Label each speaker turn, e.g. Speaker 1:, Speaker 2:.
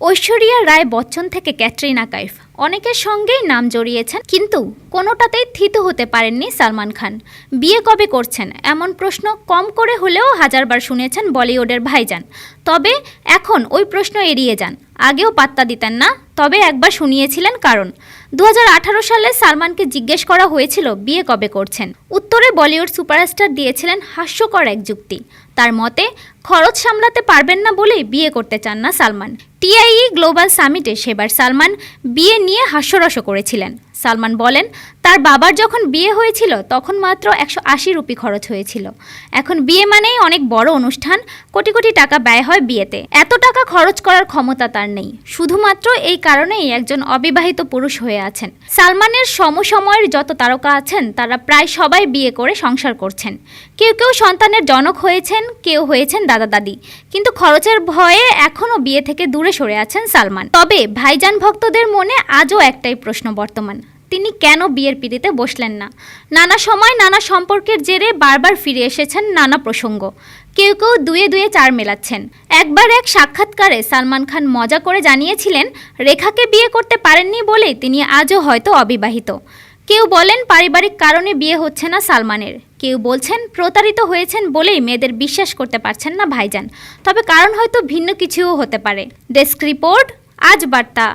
Speaker 1: ঐশ্বরিয়া রায় বচ্চন থেকে ক্যাটরিনা কাইফ। অনেকের সঙ্গেই নাম জড়িয়েছেন, কিন্তু কোনোটাতেই থিত হতে পারেননি সালমান খান। বিয়ে কবে করছেন? এমন প্রশ্ন কম করে হলেও হাজারবার শুনেছেন বলিউডের ভাইজান। তবে এখন ওই প্রশ্ন এড়িয়ে যান। আগেও পাত্তা দিতেন না তবে একবার শুনিয়েছিলেন কারণ। দু হাজার আঠারো সালে সালমানকে জিজ্ঞেস করা হয়েছিল, বিয়ে কবে করছেন। উত্তরে বলিউড সুপারস্টার দিয়েছিলেন হাস্যকর এক যুক্তি। তার মতে, খরচ সামলাতে পারবেন না বলেই বিয়ে করতে চান না সালমান। টিআইই গ্লোবাল সামিটে সেবার সালমান বিয়ে নিয়ে হাস্যরস করেছিলেন। সালমান বলেন, তার বাবার যখন বিয়ে হয়েছিল, তখন মাত্র একশো আশি রুপি খরচ হয়েছিল। এখন বিয়ে মানেই অনেক বড় অনুষ্ঠান, কোটি কোটি টাকা ব্যয় হয় বিয়েতে। এত টাকা খরচ করার ক্ষমতা তার নেই। শুধুমাত্র এই কারণেই একজন অবিবাহিত পুরুষ হয়ে আছেন। সালমানের সমসময়ের যত তারকা আছেন, তারা প্রায় সবাই বিয়ে করে সংসার করছেন। কেউ কেউ সন্তানের জনক হয়েছেন, কেউ হয়েছেন দাদা দাদি। কিন্তু খরচের ভয়ে এখনও বিয়ে থেকে দূরে সরে আছেন সালমান। তবে ভাইজান ভক্তদের মনে আজও একটাই প্রশ্ন বর্তমান। তিনি কেন বিয়ের পিড়িতে বসলেন না? নানা সময় নানা সম্পর্কের জেরে বারবার ফিরে এসেছেন নানা প্রসঙ্গ। কেউ কেউ দুয়ে দুয়ে চার মেলাচ্ছেন। একবার এক সাক্ষাৎকারে সালমান খান মজা করে জানিয়েছিলেন, রেখাকে বিয়ে করতে পারেননি বলেই তিনি আজও হয়তো অবিবাহিত। কেউ বলেন পারিবারিক কারণে বিয়ে হচ্ছে না সালমানের। কেউ বলছেন প্রতারিত হয়েছেন বলেই মেয়েদের বিশ্বাস করতে পারছেন না ভাইজান। তবে কারণ হয়তো ভিন্ন কিছুও হতে পারে। ডেস্ক রিপোর্ট, আজ বার্তা।